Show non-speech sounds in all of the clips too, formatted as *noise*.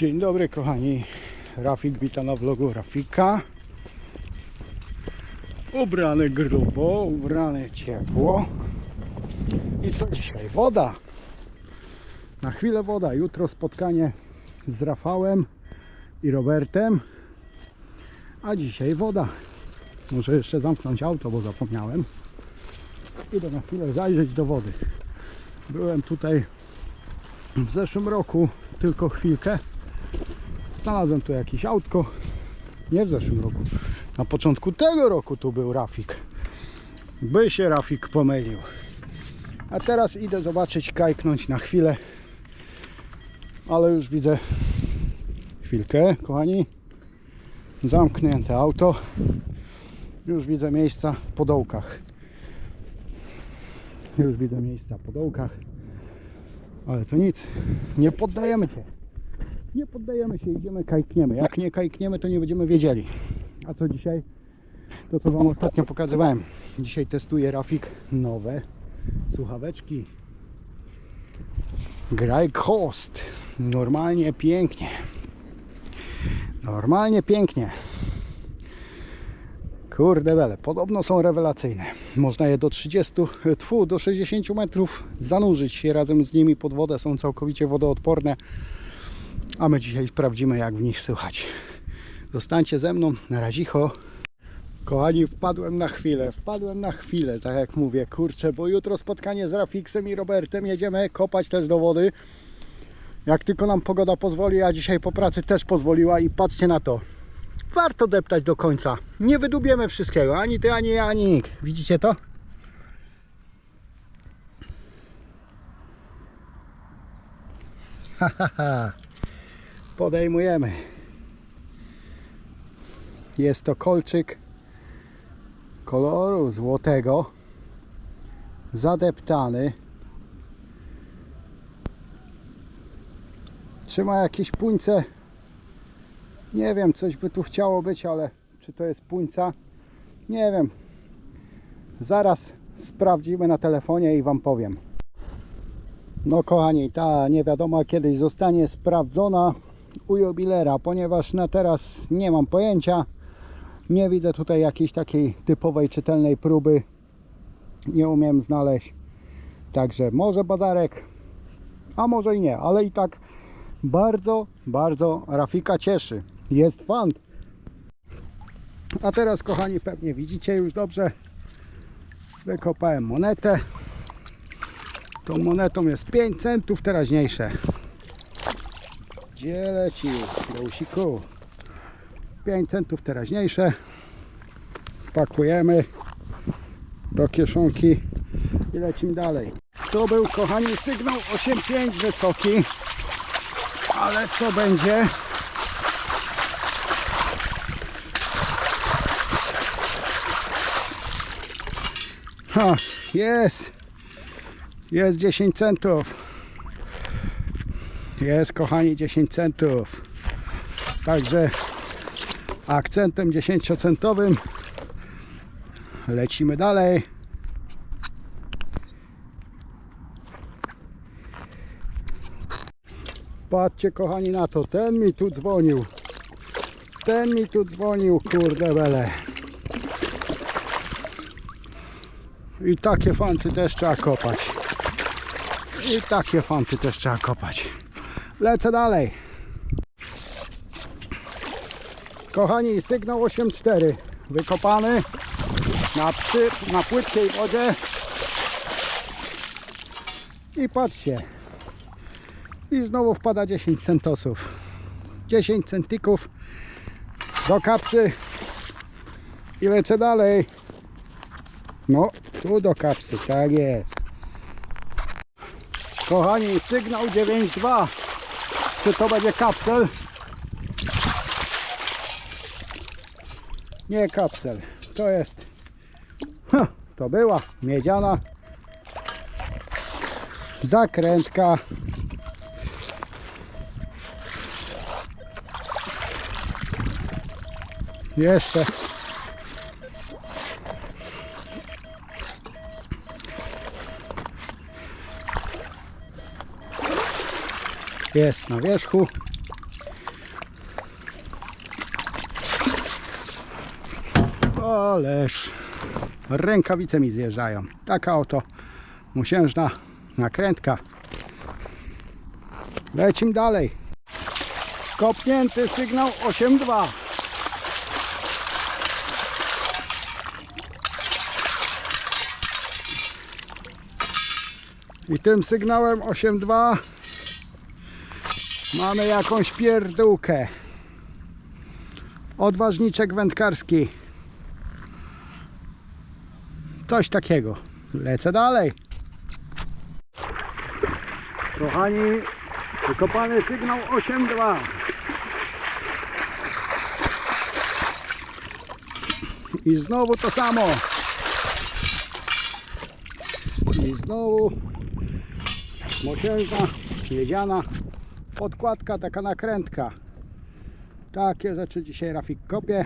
Dzień dobry kochani, Rafik wita na vlogu Rafika. Ubrany grubo, ubrany ciepło. I co dzisiaj? Woda. Na chwilę woda, jutro spotkanie z Rafałem i Robertem. A dzisiaj woda. Muszę jeszcze zamknąć auto, bo zapomniałem. Idę na chwilę zajrzeć do wody. Byłem tutaj w zeszłym roku tylko chwilkę. Znalazłem tu jakieś autko. Nie w zeszłym roku. Na początku tego roku tu był Rafik. By się Rafik pomylił. A teraz idę zobaczyć, kajknąć na chwilę. Ale już widzę chwilkę, kochani. Zamknięte auto. Już widzę miejsca po dołkach. Już widzę miejsca po dołkach. Ale to nic. Nie poddajemy się. Nie poddajemy się, idziemy, kajkniemy. Jak nie kajkniemy, to nie będziemy wiedzieli. A co dzisiaj? To co Wam ostatnio pokazywałem. Dzisiaj testuję Rafik nowe słuchaweczki. Graj Host. Normalnie pięknie. Normalnie pięknie. Kurde wele, podobno są rewelacyjne. Można je do 30, tfu, do 60 metrów zanurzyć się razem z nimi pod wodę. Są całkowicie wodoodporne. A my dzisiaj sprawdzimy jak w nich słychać. Zostańcie ze mną, na razicho. Kochani, wpadłem na chwilę, wpadłem na chwilę, tak jak mówię, kurczę, bo jutro spotkanie z Rafiksem i Robertem, jedziemy kopać też do wody. Jak tylko nam pogoda pozwoli, a dzisiaj po pracy też pozwoliła i patrzcie na to. Warto deptać do końca. Nie wydubiemy wszystkiego, ani ty, ani ja, ani nikt. Widzicie to? Ha, ha, ha. Podejmujemy. Jest to kolczyk koloru złotego. Zadeptany. Trzyma jakieś puńce. Nie wiem, coś by tu chciało być, ale czy to jest puńca? Nie wiem. Zaraz sprawdzimy na telefonie i Wam powiem. No kochani, ta niewiadoma kiedyś zostanie sprawdzona u jubilera, ponieważ na teraz nie mam pojęcia. Nie widzę tutaj jakiejś takiej typowej czytelnej próby. Nie umiem znaleźć. Także może bazarek, a może i nie, ale i tak bardzo, bardzo Rafika cieszy. Jest fan. A teraz kochani pewnie widzicie już dobrze. Wykopałem monetę. Tą monetą jest 5 centów teraźniejsze. Gdzie leci? Leusiku. 5 centów teraźniejsze. Pakujemy do kieszonki i lecimy dalej. To był kochani sygnał 8.5 wysoki. Ale co będzie? Ha, jest. Jest 10 centów. Jest kochani 10 centów. Także akcentem 10-centowym lecimy dalej. Patrzcie kochani na to, ten mi tu dzwonił. Ten mi tu dzwonił, kurde bele. I takie fanty też trzeba kopać. I takie fanty też trzeba kopać. Lecę dalej. Kochani, sygnał 8.4 wykopany na, przy, na płytkiej wodzie. I patrzcie. I znowu wpada 10 centosów. 10 centyków do kapsy. I lecę dalej. No, tu do kapsy, tak jest. Kochani, sygnał 9.2. Czy to będzie kapsel? Nie kapsel. To jest. Ha, to była miedziana zakrętka. Jeszcze Jest na wierzchu. Ależ rękawice mi zjeżdżają. Taka oto musiężna nakrętka. Lecim dalej. Kopnięty sygnał 8-2. I tym sygnałem 8-2 mamy jakąś pierdółkę. Odważniczek wędkarski. Coś takiego. Lecę dalej. Kochani, wykopany sygnał 8.2. I znowu to samo. I znowu mosiężna, miedziana podkładka, taka nakrętka. Takie rzeczy dzisiaj Rafik kopie.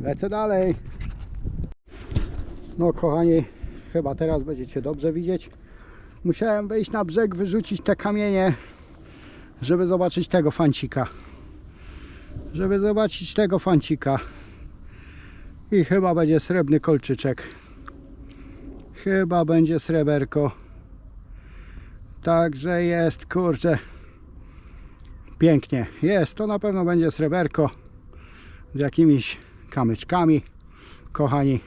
Lecę dalej. No kochani, chyba teraz będziecie dobrze widzieć. Musiałem wejść na brzeg, wyrzucić te kamienie, żeby zobaczyć tego fancika. Żeby zobaczyć tego fancika. I chyba będzie srebrny kolczyczek. Chyba będzie sreberko. Także jest, kurczę. Pięknie. Jest, to na pewno będzie sreberko z jakimiś kamyczkami. Kochani,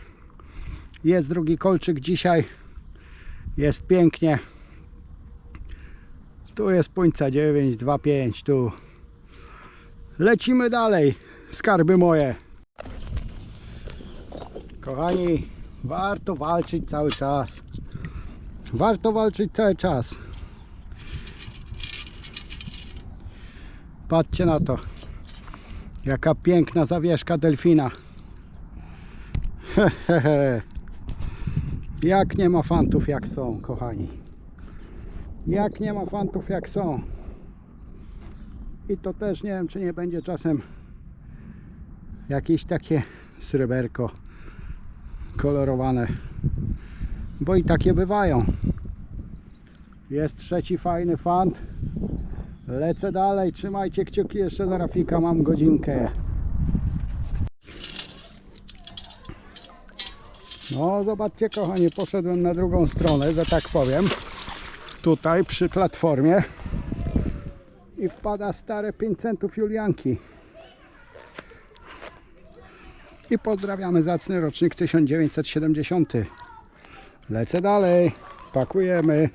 jest drugi kolczyk dzisiaj. Jest pięknie. Tu jest puńca 925, tu. Lecimy dalej. Skarby moje. Kochani, warto walczyć cały czas. Warto walczyć cały czas. Patrzcie na to. Jaka piękna zawieszka delfina. *laughs* Jak nie ma fantów jak są, kochani. Jak nie ma fantów jak są. I to też nie wiem, czy nie będzie czasem jakieś takie sreberko kolorowane. Bo i takie bywają. Jest trzeci fajny fant. Lecę dalej, trzymajcie kciuki jeszcze za Rafika, mam godzinkę. No zobaczcie kochani, poszedłem na drugą stronę, że tak powiem. Tutaj przy platformie. I wpada stare 5 centów Julianki. I pozdrawiamy zacny rocznik 1970. Lecę dalej, pakujemy.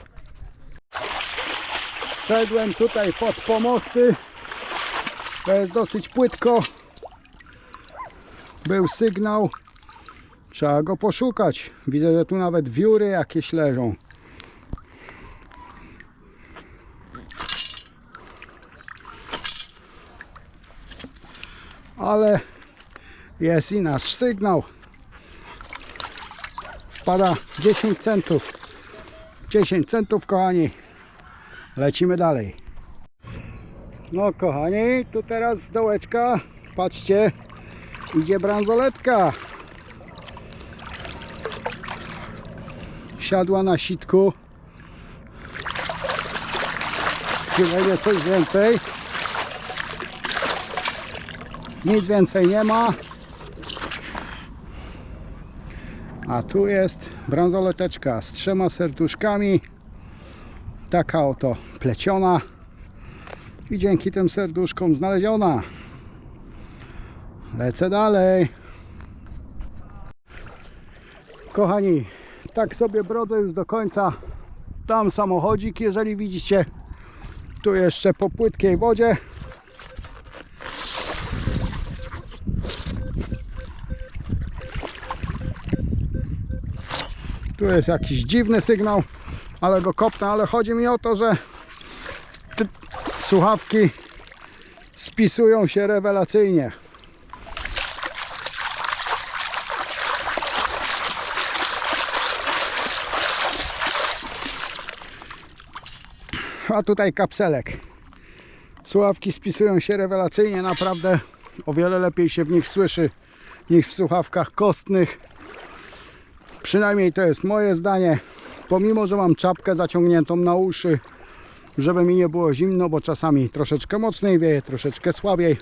Szedłem tutaj pod pomosty. To jest dosyć płytko. Był sygnał. Trzeba go poszukać. Widzę, że tu nawet wióry jakieś leżą. Ale jest i nasz sygnał. Wpada 10 centów. 10 centów, kochani. Lecimy dalej. No kochani, tu teraz dołeczka, patrzcie, idzie bransoletka. Siadła na sitku. Tu będzie coś więcej. Nic więcej nie ma. A tu jest bransoleteczka z trzema serduszkami taka oto pleciona i dzięki tym serduszkom znaleziona. Lecę dalej. Kochani, tak sobie brodzę już do końca. Tam samochodzik, jeżeli widzicie. Tu jeszcze po płytkiej wodzie. Tu jest jakiś dziwny sygnał ale go kopnę, ale chodzi mi o to, że słuchawki spisują się rewelacyjnie. A tutaj kapselek. Słuchawki spisują się rewelacyjnie, naprawdę o wiele lepiej się w nich słyszy niż w słuchawkach kostnych. Przynajmniej to jest moje zdanie pomimo, że mam czapkę zaciągniętą na uszy, żeby mi nie było zimno, bo czasami troszeczkę mocniej wieje, troszeczkę słabiej,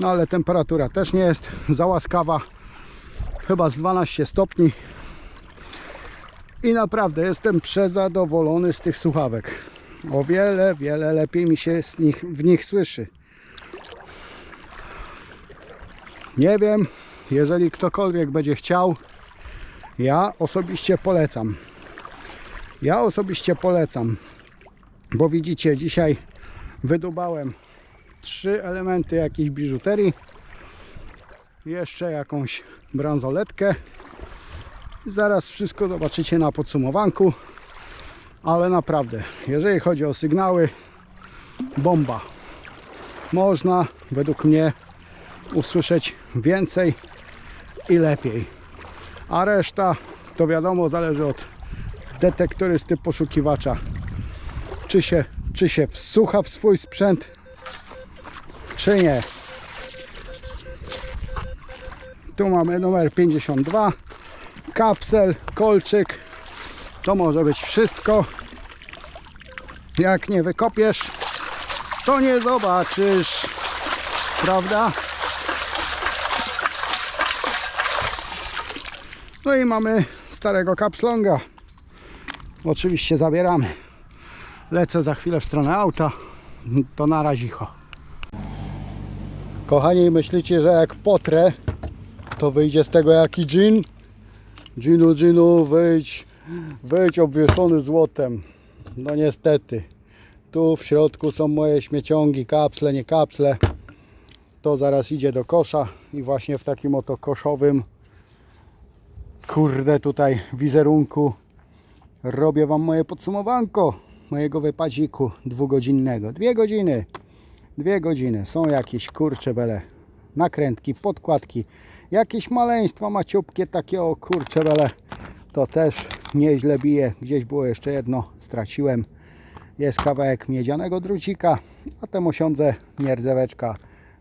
no ale temperatura też nie jest za łaskawa. chyba z 12 stopni. I naprawdę jestem przezadowolony z tych słuchawek. O wiele, wiele lepiej mi się z nich, w nich słyszy. Nie wiem, jeżeli ktokolwiek będzie chciał, ja osobiście polecam. Ja osobiście polecam, bo widzicie, dzisiaj wydubałem trzy elementy jakiejś biżuterii, jeszcze jakąś bransoletkę. Zaraz wszystko zobaczycie na podsumowanku, ale naprawdę, jeżeli chodzi o sygnały, bomba. Można według mnie usłyszeć więcej i lepiej. A reszta to wiadomo zależy od detektorysty poszukiwacza. Czy się, czy się wsłucha w swój sprzęt, czy nie. Tu mamy numer 52, kapsel, kolczyk. To może być wszystko. Jak nie wykopiesz, to nie zobaczysz. Prawda? No i mamy starego kapslonga. Oczywiście zabieramy. Lecę za chwilę w stronę auta. To na razicho. Kochani, myślicie, że jak potrę, to wyjdzie z tego jaki dżin? Dżinu, dżinu, wyjdź, wyjdź obwieszony złotem. No niestety. Tu w środku są moje śmieciągi, kapsle, nie kapsle. To zaraz idzie do kosza i właśnie w takim oto koszowym kurde tutaj wizerunku robię Wam moje podsumowanko mojego wypadziku dwugodzinnego. Dwie godziny. Dwie godziny. Są jakieś kurcze bele nakrętki, podkładki, jakieś maleństwa maciupkie takie o kurcze bele. To też nieźle bije. Gdzieś było jeszcze jedno, straciłem. Jest kawałek miedzianego drucika, a temu osiądze nierdzeweczka,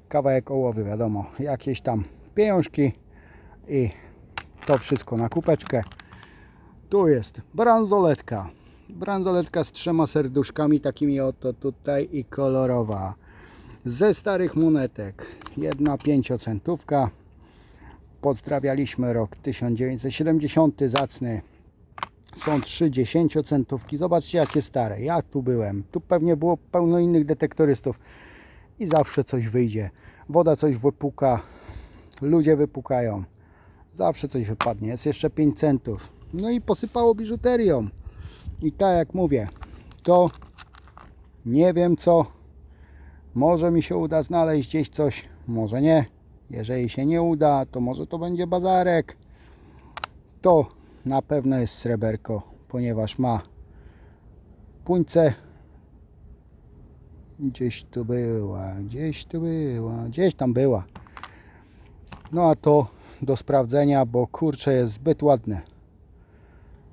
kawałek ołowy, wiadomo, jakieś tam pieniążki i to wszystko na kupeczkę. Tu jest bransoletka. Bransoletka z trzema serduszkami, takimi oto tutaj i kolorowa. Ze starych monetek. Jedna pięciocentówka. Pozdrawialiśmy rok 1970, zacny. Są trzy dziesięciocentówki. Zobaczcie jakie stare. Ja tu byłem. Tu pewnie było pełno innych detektorystów. I zawsze coś wyjdzie. Woda coś wypuka. Ludzie wypukają. Zawsze coś wypadnie. Jest jeszcze 5 centów. No i posypało biżuterią. I tak jak mówię, to nie wiem co. Może mi się uda znaleźć gdzieś coś, może nie. Jeżeli się nie uda, to może to będzie bazarek. To na pewno jest sreberko, ponieważ ma puńce. Gdzieś tu była, gdzieś tu była, gdzieś tam była. No a to do sprawdzenia, bo kurcze jest zbyt ładne.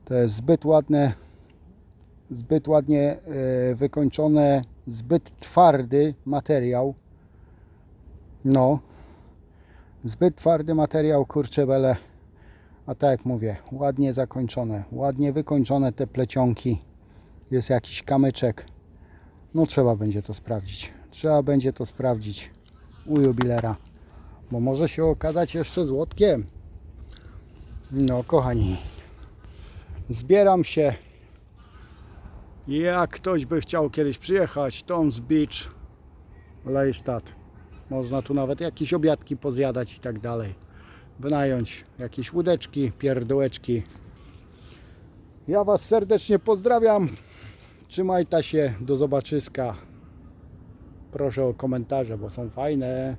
To jest zbyt ładne, zbyt ładnie e, wykończone, zbyt twardy materiał. No, zbyt twardy materiał, kurcze bele. A tak jak mówię, ładnie zakończone, ładnie wykończone te plecionki. Jest jakiś kamyczek. No trzeba będzie to sprawdzić. Trzeba będzie to sprawdzić u jubilera bo może się okazać jeszcze złotkiem. No, kochani, zbieram się. Jak ktoś by chciał kiedyś przyjechać, Toms Beach, Leistadt. Można tu nawet jakieś obiadki pozjadać i tak dalej. Wynająć jakieś łódeczki, pierdołeczki. Ja Was serdecznie pozdrawiam. Trzymajcie się, do zobaczyska. Proszę o komentarze, bo są fajne.